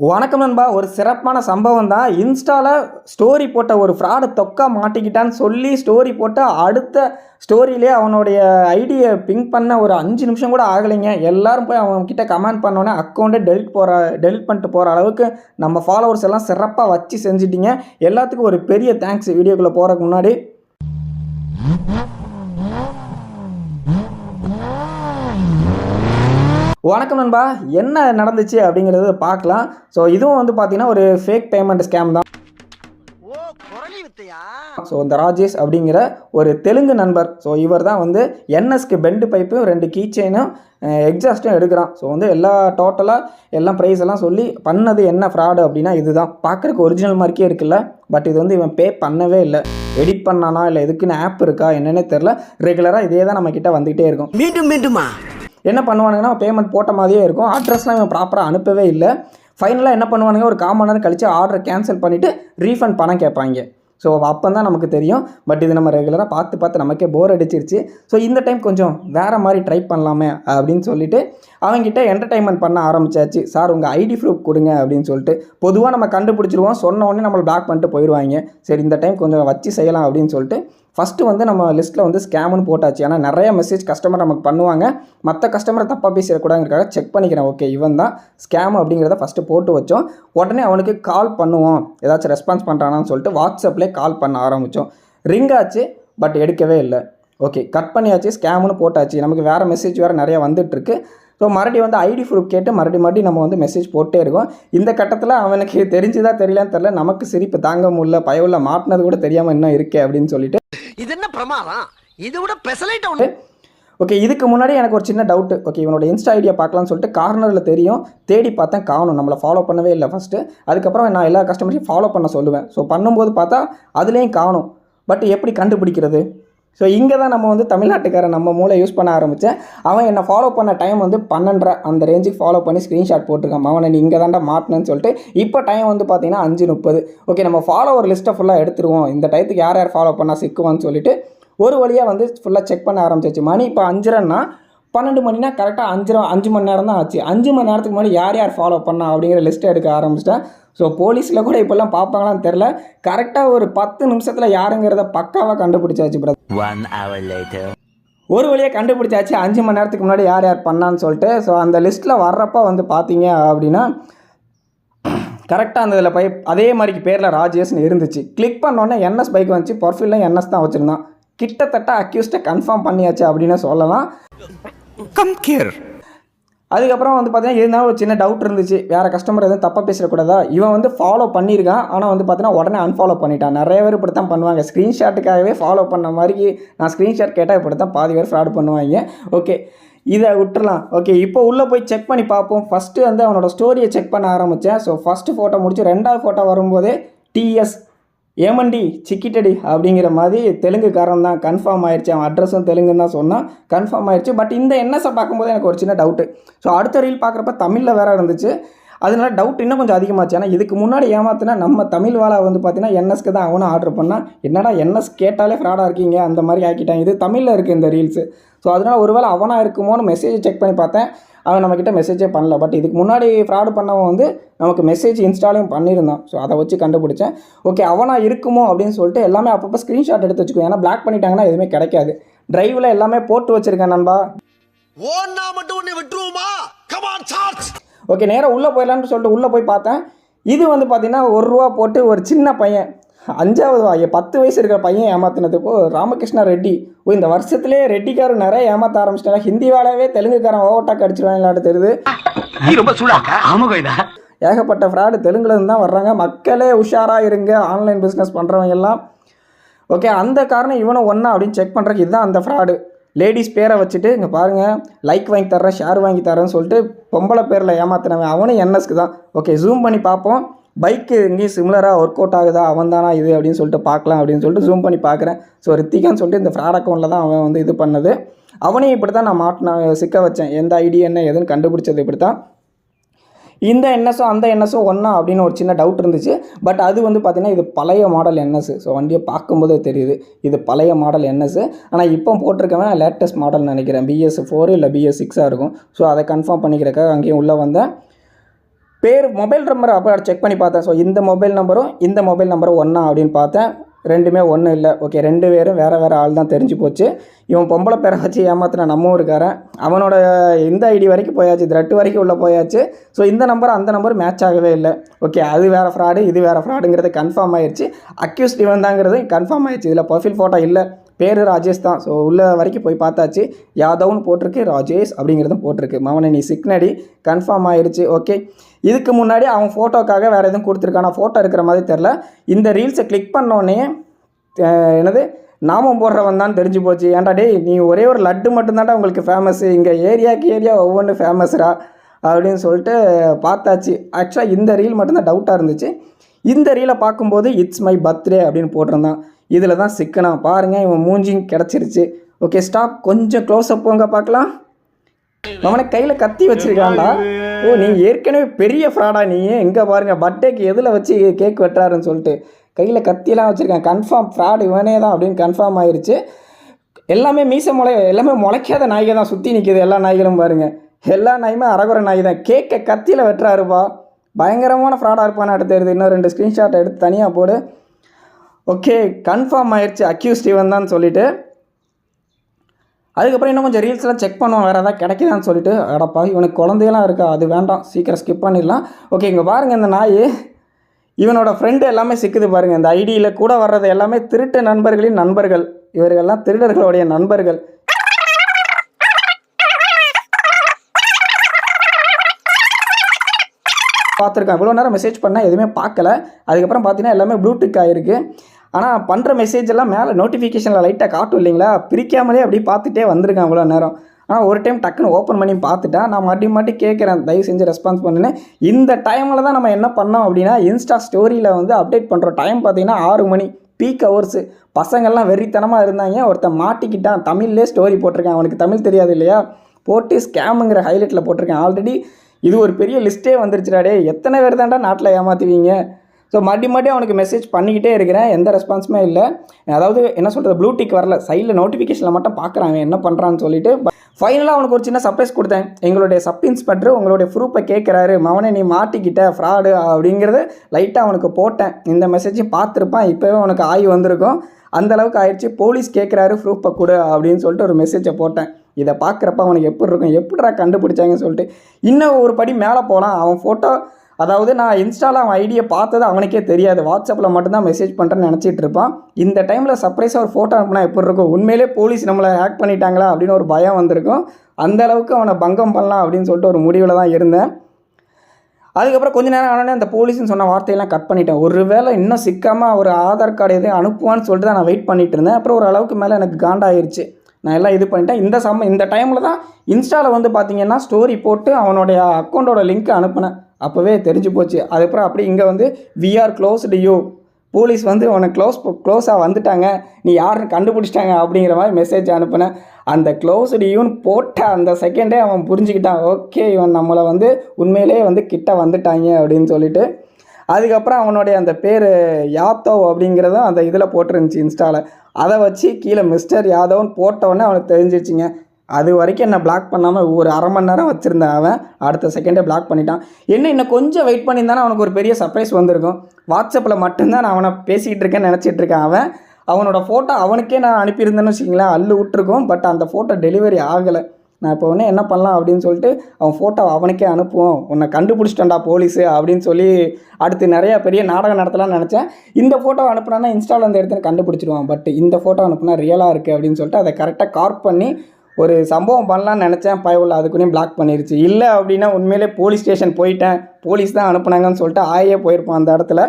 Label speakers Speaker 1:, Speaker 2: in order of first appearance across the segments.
Speaker 1: வணக்கம் நண்பா. ஒரு சிறப்பான சம்பவம் தான். இன்ஸ்டாவில் ஸ்டோரி போட்ட ஒரு ஃப்ராடு தொக்கா மாட்டிக்கிட்டான்னு சொல்லி ஸ்டோரி போட்டு அடுத்த ஸ்டோரியிலே அவனுடைய ஐடியை பிங்க் பண்ண ஒரு அஞ்சு நிமிஷம் கூட ஆகலைங்க. எல்லாரும் போய் அவங்கக்கிட்ட கமெண்ட் பண்ணோன்னே அக்கௌண்ட்டை டெலிட் போகிற டெலிட் பண்ணிட்டு போகிற அளவுக்கு நம்ம ஃபாலோவர்ஸ் எல்லாம் சிறப்பாக வச்சு செஞ்சிட்டிங்க. எல்லாத்துக்கும் ஒரு பெரிய தேங்க்ஸ் வீடியோக்குள்ளே போகிறதுக்கு முன்னாடி. வணக்கம் நண்பா. என்ன நடந்துச்சு அப்படிங்கிறத பார்க்கலாம். ஸோ இதுவும் வந்து பார்த்தீங்கன்னா ஒரு ஃபேக் பேமெண்ட் ஸ்கேம் தான். ஸோ இந்த ராஜேஷ் அப்படிங்கிற ஒரு தெலுங்கு நண்பர். ஸோ இவர் தான் வந்து என்எஸ்க்கு பெண்டு பைப்பும் ரெண்டு கீ செயினும் எக்ஸாஸ்ட்டும் எடுக்கிறான். ஸோ வந்து எல்லா டோட்டலாக எல்லாம் ப்ரைஸ் எல்லாம் சொல்லி பண்ணது என்ன ஃப்ராடு அப்படின்னா இதுதான். பார்க்குறக்கு ஒரிஜினல் மாதிரிக்கே இருக்குல்ல. பட் இது வந்து இவன் பே பண்ணவே இல்லை. எடிட் பண்ணானா இல்லை எதுக்குன்னு ஆப் இருக்கா என்னன்னே தெரில ரெகுலராக இதே தான் நம்மக்கிட்ட வந்துகிட்டே இருக்கும்.
Speaker 2: மீண்டும் மீண்டுமா?
Speaker 1: என்ன பண்ணுவானுங்கன்னா பேமெண்ட் போட்ட மாதிரியே இருக்கும். அட்ரஸ்லாம் இவன் ப்ராப்பராக அனுப்பவே இல்லை. ஃபைனலாக என்ன பண்ணுவானுங்க? ஒரு கால் மணி நேரம் கழிச்சு ஆர்டரை கேன்சல் பண்ணிவிட்டு ரீஃபண்ட் பணம் கேட்பாங்க. ஸோ அப்போ தான் நமக்கு தெரியும். பட் இது நம்ம ரெகுலராக பார்த்து பார்த்து நமக்கே போர் அடிச்சிருச்சு. ஸோ இந்த டைம் கொஞ்சம் வேறு மாதிரி ட்ரை பண்ணலாமே அப்படின்னு சொல்லிட்டு அவங்ககிட்ட என்டர்டைன்மெண்ட் பண்ண ஆரம்பிச்சாச்சு. சார் உங்கள் ஐடி ப்ரூஃப் கொடுங்க அப்படின்னு சொல்லிட்டு பொதுவாக நம்ம கண்டுபிடிச்சிருவோம். சொன்ன உடனே நம்மளை பிளாக் பண்ணிட்டு போயிடுவாங்க. சரி இந்த டைம் கொஞ்சம் வச்சு செய்யலாம் அப்படின்னு சொல்லிட்டு ஃபஸ்ட்டு வந்து நம்ம லிஸ்ட்டில் வந்து ஸ்கேம்னு போட்டாச்சு. ஏன்னா நிறைய மெசேஜ் கஸ்டமர் நமக்கு பண்ணுவாங்க. மற்ற கஸ்டமரை தப்பாக பேசிடக்கூடாதுங்கிறக்காக செக் பண்ணிக்கிறேன். ஓகே இவன் தான் ஸ்கேம் அப்படிங்கிறத ஃபஸ்ட்டு போட்டு வச்சோம். உடனே அவனுக்கு கால் பண்ணுவோம். ஏதாச்சும் ரெஸ்பான்ஸ் பண்ணுறானான்னு சொல்லிட்டு வாட்ஸ்அப்லேயே கால் பண்ண ஆரம்பித்தோம் ரிங் ஆச்சு பட் எடுக்கவே இல்லை. ஓகே கட் பண்ணியாச்சு ஸ்கேம்னு போட்டாச்சு. நமக்கு வேறு மெசேஜ் வேறு நிறையா வந்துட்டுருக்கு. ஸோ மறுபடியும் வந்து ஐடி ப்ரூஃப் கேட்டு மறுபடியும் மறுபடியும் நம்ம வந்து மெசேஜ் போட்டே இருக்கோம். இந்த கட்டத்தில் அவனுக்கு தெரிஞ்சுதா தெரியலான்னு தெரில நமக்கு சிரிப்பு தாங்க முடியல. பயவுள்ள மாட்டினது கூட தெரியாமல் இன்னும் இருக்கே அப்படின்னு சொல்லிட்டு.
Speaker 2: இது என்ன பிரமாதம்? இதை விட பெசலைட் ஒன்று
Speaker 1: ஓகே இதுக்கு முன்னாடி எனக்கு ஒரு சின்ன டவுட்டு ஓகே இவனோட இன்ஸ்டா ஐடியா பார்க்கலாம்னு சொல்லிட்டு கார்னரில் தெரியும். தேடி பார்த்தேன் காணும். நம்மளை ஃபாலோ பண்ணவே இல்லை ஃபஸ்ட்டு அதுக்கப்புறம் நான் எல்லா கஸ்டமரையும் ஃபாலோ பண்ண சொல்லுவேன். ஸோ பண்ணும்போது பார்த்தா அதுலேயும் காணும். பட் எப்படி கண்டுபிடிக்கிறது? ஸோ இங்கே தான் நம்ம வந்து தமிழ்நாட்டுக்காரன் நம்ம மூளை யூஸ் பண்ண ஆரம்பித்தேன் அவன் என்னை ஃபாலோ பண்ண டைம் வந்து பன்னெண்டரை. அந்த ரேஞ்சுக்கு ஃபாலோ பண்ணி ஸ்க்ரீன்ஷாட் போட்டிருக்கான். அவனை நீ இங்கே தாண்டா மாட்டினேன்னு சொல்லிட்டு இப்போ டைம் வந்து பார்த்தீங்கன்னா அஞ்சு முப்பது. ஓகே நம்ம ஃபாலோவர் லிஸ்ட்டை ஃபுல்லாக எடுத்துருவோம். இந்த டயத்துக்கு யார் யார் ஃபாலோ பண்ணால் சிக்குவான்னு சொல்லிட்டு ஒரு வழியாக வந்து ஃபுல்லாக செக் பண்ண ஆரம்பிச்சிச்சு. மணி இப்போ அஞ்சரைன்னா பன்னெண்டு மணினா கரெக்டாக அஞ்சு அஞ்சு மணி நேரம் தான் ஆச்சு. அஞ்சு மணி நேரத்துக்கு முன்னாடி யார் யார் ஃபாலோ பண்ணா அப்படிங்கிற லிஸ்ட்டை எடுக்க ஆரம்பிச்சிட்டேன் ஸோ போலீஸில் கூட இப்போல்லாம் பார்ப்பாங்களான்னு தெரில கரெக்டாக ஒரு பத்து நிமிஷத்தில் யாருங்கிறத பக்காவாக கண்டுபிடிச்சாச்சு பிரதர். ஒரு வழியாக கண்டுபிடிச்சாச்சு. அஞ்சு மணி நேரத்துக்கு முன்னாடி யார் யார் பண்ணான்னு சொல்லிட்டு. ஸோ அந்த லிஸ்ட்டில் வர்றப்ப வந்து பார்த்தீங்க அப்படின்னா கரெக்டாக அந்த இதில் போய் அதே மாதிரிக்கு பேரில் ராஜேஷ்னு இருந்துச்சு. கிளிக் பண்ணோன்னே என்எஸ் பைக் வந்துச்சு. பர்ஃபியூலில் என்எஸ் தான் வச்சுருந்தான். கிட்டத்தட்ட அக்யூஸ்ட்டை கன்ஃபார்ம் பண்ணியாச்சு அப்படின்னு சொல்லலாம்.
Speaker 3: கம் கேர்
Speaker 1: அதுக்கப்புறம் வந்து பார்த்தீங்கன்னா இருந்தாலும் ஒரு சின்ன டவுட் இருந்துச்சு. வேறு கஸ்டமர் எதுவும் தப்பாக பேசக்கூடாதா? இவன் வந்து ஃபாலோ பண்ணியிருக்கான். ஆனால் வந்து பார்த்தீங்கன்னா உடனே அன்ஃபாலோ பண்ணிட்டான். நிறைய பேர் இப்படி தான் பண்ணுவாங்க. ஸ்க்ரீன்ஷாட்டுக்காகவே ஃபாலோ பண்ண மாதிரி நான் ஸ்க்ரீன்ஷாட் கேட்டால் இப்படி தான் பாதி பேர் ஃப்ராட் பண்ணுவாங்க. ஓகே இதை விட்டுறலாம். ஓகே இப்போ உள்ளே போய் செக் பண்ணி பார்ப்போம். ஃபஸ்ட்டு வந்து அவனோட ஸ்டோரியை செக் பண்ண ஆரம்பித்தேன் ஸோ ஃபஸ்ட்டு ஃபோட்டோ முடிச்சு ரெண்டாவது ஃபோட்டோ வரும்போதே டிஎஸ் ஏமண்டி சிக்கிட்டடி அப்படிங்கிற மாதிரி தெலுங்குக்காரன் தான் கன்ஃபார்ம் ஆயிடுச்சு. அவன் அட்ரஸும் தெலுங்குன்னு தான் சொன்னான். கன்ஃபார்ம் ஆயிடுச்சு. பட் இந்த என்எஸ்ஸை பார்க்கும்போது எனக்கு ஒரு சின்ன டவுட்டு ஸோ அடுத்த ரீல் பார்க்குறப்ப தமிழில் வேற இருந்துச்சு. அதனால டவுட் இன்னும் கொஞ்சம் அதிகமாச்சு. ஏன்னா இதுக்கு முன்னாடி ஏமாத்தினா நம்ம தமிழ் வாழை வந்து பார்த்தீங்கன்னா என்எஸ்க்கு தான் அவனும் ஆர்டர் பண்ணான். என்னடா என்எஸ் கேட்டாலே ஃப்ராடாக இருக்கீங்க? அந்த மாதிரி ஆக்கிட்டாங்க இது தமிழில் இருக்குது இந்த ரீல்ஸு ஸோ அதனால் ஒருவேளை அவனாக இருக்குமோன்னு மெசேஜ் செக் பண்ணி பார்த்தேன். அவன் நம்மக்கிட்ட மெசேஜே பண்ணல. பட் இதுக்கு முன்னாடி ஃப்ராடு பண்ணவன் வந்து நமக்கு மெசேஜ் இன்ஸ்டாலையும் பண்ணியிருந்தான். ஸோ அதை வச்சு கண்டுபிடிச்சேன். ஓகே அவனா இருக்குமோ அப்படின்னு சொல்லிட்டு எல்லாமே அப்பப்போ ஸ்க்ரீன்ஷாட் எடுத்து வச்சுக்கோ ஏன்னா பிளாக் பண்ணிட்டாங்கன்னா எதுவுமே கிடைக்காது. டிரைவில் எல்லாமே போட்டு வச்சுருக்கேன் நண்பா.
Speaker 2: ஓன்னா மட்டும் உன்னை விட்டுருவோமா? கமான் சார்ஜ்
Speaker 1: ஓகே நேராக உள்ளே போயிடலான்னு சொல்லிட்டு உள்ளே போய் பார்த்தேன். இது வந்து பார்த்தீங்கன்னா ஒரு ரூபா போட்டு ஒரு சின்ன பையன். அஞ்சாவது வா பத்து வயசு இருக்கிற பையன் ஏமாத்தினதுப்போ ராமகிருஷ்ணா ரெட்டி. ஓ இந்த வருஷத்துலேயே ரெட்டிக்காரன் நிறைய ஏமாற்ற ஆரம்பிச்சிட்டாங்க ஹிந்தி வேலையவே தெலுங்குக்காரன் ஓவர்டாக் அடிச்சிருவாங்களாட்டு தெரியுது. ஏகப்பட்ட ஃப்ராடு தெலுங்குலேருந்து தான் வர்றாங்க. மக்களே உஷாராக இருங்க. ஆன்லைன் பிஸ்னஸ் பண்ணுறவங்க எல்லாம். ஓகே அந்த காரணம் இவனும் ஒன்றா அப்படின்னு செக் பண்ணுறதுக்கு இதுதான் அந்த ஃப்ராடு லேடிஸ் பேரை வச்சுட்டு இங்கே பாருங்கள் லைக் வாங்கி தர்றேன் ஷேர் வாங்கி தரேன்னு சொல்லிட்டு பொம்பளை பேரில் ஏமாத்தினவன் அவனும் என்எஸ்க்கு தான். ஓகே ஜூம் பண்ணி பார்ப்போம். பைக்கு எங்கேயும் சிமிலராக ஒர்க் அவுட் ஆகுதா? அவன் தானா இது அப்படின்னு சொல்லிட்டு பார்க்கலாம் அப்படின்னு சொல்லிட்டு ஜூம் பண்ணி பார்க்குறேன். ஸோ ரித்திகான்னு சொல்லிட்டு இந்த ஃப்ராட் அக்கௌண்ட்டில் தான் அவன் வந்து இது பண்ணது. அவனையும் இப்படி தான் நான் மாட்டின சிக்க வச்சேன். எந்த ஐடி என்ன எதுன்னு கண்டுபிடிச்சது இப்படி தான் இந்த என்எஸோ அந்த என்எஸோ ஒன்றா அப்படின்னு ஒரு சின்ன டவுட் இருந்துச்சு. பட் அது வந்து பார்த்திங்கன்னா இது பழைய மாடல் என்எஸ் ஸோ வண்டியை பார்க்கும்போதே தெரியுது. இது பழைய மாடல் என்எஸ் ஆனால் இப்போ போட்டிருக்கவன் லேட்டஸ்ட் மாடல் நினைக்கிறேன். பிஎஸ் ஃபோர் இல்லை பிஎஸ் சிக்ஸாக இருக்கும். ஸோ அதை கன்ஃபார்ம் பண்ணிக்கிறக்காக அங்கேயும் உள்ளே வந்தேன். பேர் மொபைல் நம்பர் அப்போ செக் பண்ணி பார்த்தேன். ஸோ இந்த மொபைல் நம்பரும் இந்த மொபைல் நம்பரும் ஒன்றா அப்படின்னு பார்த்தேன். ரெண்டுமே ஒன்றும் இல்லை. ஓகே ரெண்டு பேரும் வேறு வேறு ஆள் தான் தெரிஞ்சு போச்சு. இவன் பொம்பளை பேரை வச்சு ஏமாத்தின நம்மவும் இருக்காரன். அவனோட இந்த ஐடி வரைக்கும் போயாச்சு த்ரெட்டு வரைக்கும் உள்ளே போயாச்சு. ஸோ இந்த நம்பர் அந்த நம்பர் மேட்ச் ஆகவே இல்லை. ஓகே அது வேறு ஃப்ராடு இது வேறு ஃப்ராடுங்கிறது கன்ஃபார்ம் ஆயிடுச்சு அக்யூஸ்ட் இவன் தாங்கிறது கன்ஃபார்ம் ஆயிடுச்சு இதில் ப்ரொஃபைல் ஃபோட்டோ இல்லை. பேர் ராஜேஷ் தான். ஸோ உள்ள வரைக்கும் போய் பார்த்தாச்சு. யாதவ்னு போட்டிருக்கு ராஜேஷ் அப்படிங்கிறதும் போட்டிருக்கு. மவனை நீ சிக்னடி கன்ஃபார்ம் ஆயிடுச்சு ஓகே இதுக்கு முன்னாடி அவன் ஃபோட்டோக்காக வேறு எதுவும் கொடுத்துருக்கானா? ஃபோட்டோ இருக்கிற மாதிரி தெரில இந்த ரீல்ஸை கிளிக் பண்ணோடனே என்னது? நாமம் போடுறவன் தான் தெரிஞ்சு போச்சு. ஏன்டா டேய் நீ ஒரே ஒரு லட்டு மட்டும்தான்டா உங்களுக்கு ஃபேமஸ்ஸு இங்கே ஏரியாவுக்கு ஏரியா ஒவ்வொன்றும் ஃபேமஸ்ரா அப்படின்னு சொல்லிட்டு பார்த்தாச்சு. ஆக்சுவலாக இந்த ரீல் மட்டும்தான் டவுட்டாக இருந்துச்சு. இந்த ரீலை பார்க்கும்போது இட்ஸ் மை பர்த்டே அப்படின்னு போட்டிருந்தான். இதில் தான் சிக்கனா? பாருங்கள் இவன் மூஞ்சியும் கிடச்சிருச்சு. ஓகே ஸ்டாப் கொஞ்சம் க்ளோஸ் அப் போங்க பார்க்கலாம். அவனை கையில் கத்தி வச்சிருக்கான்டா ஓ நீ ஏற்கனவே பெரிய ஃப்ராடா நீ. எங்கே பாருங்க பர்த்டேக்கு எதில் வச்சு கேக் வெட்டுறாருன்னு சொல்லிட்டு. கையில் கத்தியெல்லாம் வச்சுருக்கேன். கன்ஃபார்ம் ஃப்ராடு இவனே தான் அப்படின்னு கன்ஃபார்ம் ஆயிடுச்சு எல்லாமே மீச முளை எல்லாமே முளைக்காத நாய்கள் தான் சுற்றி நிற்கிது எல்லா நாய்களும் பாருங்க. எல்லா நாயுமே அரகுற நாய் தான். கேக்கை கத்தியில் வெட்டுறாருப்பா. பயங்கரமான ஃப்ராடாக இருப்பான்னு தெரியுது. இன்னும் ரெண்டு ஸ்க்ரீன்ஷாட் எடுத்து தனியாக போடு. ஓகே கன்ஃபார்ம் ஆயிடுச்சு அக்யூஸ்ட் இவன் தான் சொல்லிட்டு. அதுக்கப்புறம் இன்னும் கொஞ்சம் ரீல்ஸ்லாம் செக் பண்ணுவோம். வேறு ஏதாவது கிடைக்குதான்னு சொல்லிட்டு. அடப்பா இவனுக்கு குழந்தையெல்லாம் இருக்கா? அது வேண்டாம். சீக்கிரம் ஸ்கிப் பண்ணிடலாம். ஓகே இங்கே பாருங்கள் இந்த நாய். இவனோட ஃப்ரெண்டு எல்லாமே சிக்குது பாருங்கள் இந்த ஐடியில் கூட வர்றது எல்லாமே திருட்டு நண்பர்களின் நண்பர்கள். இவர்கள்லாம் திருடர்களுடைய நண்பர்கள். பார்த்துருக்கேன் இவ்வளோ நேரம் மெசேஜ் பண்ணால் எதுவுமே பார்க்கல. அதுக்கப்புறம் பார்த்தீங்கன்னா எல்லாமே ப்ளூடிக் ஆகிருக்கு ஆனால் பண்ணுற மெசேஜ் எல்லாம் மேலே நோட்டிஃபிகேஷனில் லைட்டாக காட்டும் இல்லைங்களா? பிரிக்காமலே அப்படியே பார்த்துட்டே வந்திருக்கேன் அவ்வளோ நேரம். ஆனால் ஒரு டைம் டக்குன்னு ஓப்பன் பண்ணி பார்த்துட்டா நான் மறுபடியும் மாட்டி கேட்குறேன். தயவு செஞ்சு ரெஸ்பான்ஸ் பண்ணுன்னு. இந்த டைமில் தான் நம்ம என்ன பண்ணோம் அப்படின்னா இன்ஸ்டா ஸ்டோரியில் வந்து அப்டேட் பண்ணுற டைம் பார்த்தீங்கன்னா ஆறு மணி பீக் ஹவர்ஸு பசங்கள்லாம் வெறித்தனமாக இருந்தாங்க. ஒருத்தன் மாட்டிக்கிட்டான். தமிழ்லேயே ஸ்டோரி போட்டிருக்கான். அவனுக்கு தமிழ் தெரியாது இல்லையா? போட்டு ஸ்கேமுங்கிற ஹைலைட்டில் போட்டிருக்கேன். ஆல்ரெடி இது ஒரு பெரிய லிஸ்ட்டே வந்துருச்சுடா டே எத்தனை பேர் தான்டா நாட்டில் ஏமாற்றுவீங்க ஸோ மறுபடி மறுபடி அவனுக்கு மெசேஜ் பண்ணிக்கிட்டே இருக்கிறேன். எந்த ரெஸ்பான்ஸுமே இல்லை. அதாவது என்ன சொல்கிறது ப்ளூடிக் வரல. சைடில் நோட்டிஃபிகேஷனில் மட்டும் பார்க்குறாங்க என்ன பண்ணுறான்னு சொல்லிட்டு. ஃபைனலாக அவனுக்கு ஒரு சின்ன சர்ப்ரைஸ் கொடுத்தேன். எங்களுடைய சப் இன்ஸ்பெக்டர் உங்களுடைய ப்ரூஃபை கேட்குறாரு. மவனை நீ மாட்டிக்கிட்ட ஃப்ராடு அப்படிங்கிறத லைட்டாக அவனுக்கு போட்டேன். இந்த மெசேஜையும் பார்த்துருப்பான். இப்போவே அவனுக்கு ஆய் வந்திருக்கும். அந்தளவுக்கு ஆயிடுச்சு. போலீஸ் கேட்குறாரு ப்ரூஃபை கொடு அப்படின்னு சொல்லிட்டு ஒரு மெசேஜை போட்டேன். இதை பார்க்குறப்ப அவனுக்கு எப்படி இருக்கும் எப்படிடா கண்டுபிடிச்சாங்கன்னு சொல்லிட்டு. இன்னும் ஒரு படி மேலே போகலாம் அவன் ஃபோட்டோ அதாவது நான் இன்ஸ்டாவில் அவன் ஐடியை பார்த்தது அவனுக்கே தெரியாது. வாட்ஸ்அப்பில் மட்டும்தான் மெசேஜ் பண்ணுறேன்னு நினச்சிட்டு இருப்பான். இந்த டைமில் சர்ப்ரைஸாக ஒரு ஃபோட்டோ அனுப்புனா எப்படி இருக்கும்? உண்மையிலே போலீஸ் நம்மளை ஹேக் பண்ணிட்டாங்களா அப்படின்னு ஒரு பயம் வந்திருக்கும். அந்த அளவுக்கு அவனை பங்கம் பண்ணலாம் அப்படின்னு சொல்லிட்டு ஒரு முடிவில் தான் இருந்தேன். அதுக்கப்புறம் கொஞ்ச நேரம் ஆனோடனே அந்த போலீஸ்னு சொன்ன வார்த்தையெல்லாம் கட் பண்ணிட்டேன். ஒரு வேளை இன்னும் சிக்காமல் ஒரு ஆதார் கார்டு எதையும் அனுப்புவான்னு சொல்லிட்டு தான் நான் வெயிட் பண்ணிட்டு இருந்தேன். அப்புறம் ஒரு அளவுக்கு மேலே எனக்கு காண்டாயிருச்சு. நான் எல்லாம் இது பண்ணிட்டேன். இந்த சம இந்த டைமில் தான் இன்ஸ்டாவில் வந்து பார்த்தீங்கன்னா ஸ்டோரி போட்டு அவனுடைய அக்கௌண்ட்டோட லிங்க்கை அனுப்பினேன். அப்போவே தெரிஞ்சு போச்சு. அதுக்கப்புறம் அப்படி இங்கே வந்து விஆர் க்ளோஸ்டு யூ போலீஸ் வந்து உனக்கு க்ளோஸ் க்ளோஸாக வந்துட்டாங்க. நீ யாருன்னு கண்டுபிடிச்சிட்டாங்க அப்படிங்கிற மாதிரி மெசேஜ் அனுப்புனேன். அந்த க்ளோஸ்டு யூன்னு போட்ட அந்த செகண்டே அவன் புரிஞ்சுக்கிட்டான். ஓகே இவன் நம்மளை வந்து உண்மையிலேயே வந்து கிட்ட வந்துட்டாங்க அப்படின்னு சொல்லிட்டு. அதுக்கப்புறம் அவனுடைய அந்த பேர் யாத்தவ் அப்படிங்கிறதும் அந்த இதில் போட்டிருந்துச்சு இன்ஸ்டாவில் அதை வச்சு கீழே மிஸ்டர் யாதவ்னு போட்டவொடனே அவனுக்கு தெரிஞ்சிருச்சுங்க. அது வரைக்கும் என்னை பிளாக் பண்ணாமல் ஒரு அரை மணி நேரம் வச்சுருந்தேன் அவன். அடுத்த செகண்டே பிளாக் பண்ணிட்டான். என்ன இன்னும் கொஞ்சம் வெயிட் பண்ணியிருந்தானே அவனுக்கு ஒரு பெரிய சர்ப்ரைஸ் வந்திருக்கும். வாட்ஸ்அப்பில் மட்டும்தான் நான் அவனை பேசிகிட்டு இருக்கேன்னு நினச்சிட்டு இருக்கேன் அவன். அவனோட ஃபோட்டோ அவனுக்கே நான் அனுப்பியிருந்தேன்னு வச்சிங்களேன் அள்ளு விட்டுருக்கோம். பட் அந்த ஃபோட்டோ டெலிவரி ஆகலை. நான் இப்போ உடனே என்ன பண்ணலாம் அப்படின்னு சொல்லிட்டு அவன் ஃபோட்டோ அவனுக்கே அனுப்புவோம். உன்னை கண்டுபிடிச்சிட்டேன்டா போலீஸு அப்படின்னு சொல்லி அடுத்து நிறையா பெரிய நாடகம் நடத்தலாம்னு நினச்சேன். இந்த ஃபோட்டோ அனுப்புனா இன்ஸ்டாவில் அந்த இடத்துல கண்டுபிடிச்சிடுவான். பட் இந்த ஃபோட்டோ அனுப்புனா ரியலாக இருக்குது அப்படின்னு சொல்லிட்டு அதை கரெக்டாக கார்ப் பண்ணி ஒரு சம்பவம் பண்ணலாம்னு நினச்சேன். பயவில் அதுக்குள்ளேயும் பிளாக் பண்ணிருச்சு. இல்லை அப்படின்னா உண்மையிலே போலீஸ் ஸ்டேஷன் போயிட்டேன். போலீஸ் தான் அனுப்புனாங்கன்னு சொல்லிட்டு ஆயே போயிருப்பான் அந்த இடத்துல.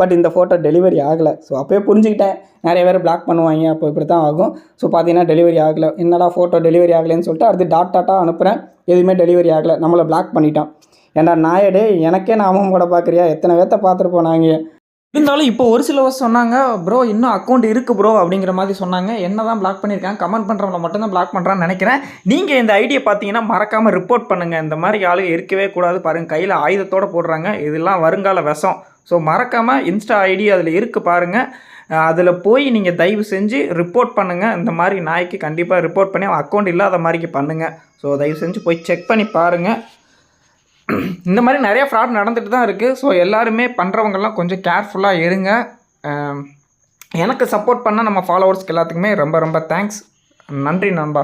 Speaker 1: பட் இந்த ஃபோட்டோ டெலிவரி ஆகலை. ஸோ அப்போயே புரிஞ்சுக்கிட்டேன். நிறைய பேர் பிளாக் பண்ணுவாங்க. அப்போ இப்படி தான் ஆகும். ஸோ பார்த்தீங்கன்னா டெலிவரி ஆகலை. என்னடா ஃபோட்டோ டெலிவரி ஆகலைன்னு சொல்லிட்டு அடுத்து டாட் டாட்டாக அனுப்புகிறேன் எதுவுமே டெலிவரி ஆகலை. நம்மளை பிளாக் பண்ணிட்டான். ஏன்டா நாயடே எனக்கே நாமம் கூட பார்க்குறியா? எத்தனை பேர்த்த பார்த்துருப்போம் நாங்கள்
Speaker 4: இருந்தாலும் இப்போ ஒரு சில வருஷம் சொன்னாங்க ப்ரோ இன்னும் அக்கௌண்ட் இருக்குது ப்ரோ அப்படிங்கிற மாதிரி சொன்னாங்க. என்ன தான் பிளாக் பண்ணியிருக்காங்க கமெண்ட் பண்ணுறவங்கள மட்டும்தான் பிளாக் பண்ணுறான்னு நினைக்கிறேன். நீங்கள் இந்த ஐடியை பார்த்தீங்கன்னா மறக்காமல் ரிப்போர்ட் பண்ணுங்கள் இந்த மாதிரி ஆளுங்க இருக்கவே கூடாது பாருங்கள் கையில் ஆயுதத்தோடு போடுறாங்க. இதெல்லாம் வருங்கால விஷம். ஸோ மறக்காமல் இன்ஸ்டா ஐடி அதில் இருக்குது பாருங்கள் அதில் போய் நீங்கள் தயவு செஞ்சு ரிப்போர்ட் பண்ணுங்கள் இந்த மாதிரி நாய்க்கு கண்டிப்பாக ரிப்போர்ட் பண்ணி அக்கௌண்ட் இல்லாத மாதிரிக்கு பண்ணுங்கள் ஸோ தயவு செஞ்சு போய் செக் பண்ணி பாருங்கள்
Speaker 1: இந்த மாதிரி நிறைய ஃப்ராட் நடந்துட்டு தான் இருக்குது ஸோ எல்லாருமே பண்ணுறவங்கெல்லாம் கொஞ்சம் கேர்ஃபுல்லாக இருங்க. எனக்கு சப்போர்ட் பண்ண நம்ம ஃபாலோவர்ஸ்க்கு எல்லாத்துக்குமே ரொம்ப ரொம்ப தேங்க்ஸ் நன்றி நண்பா.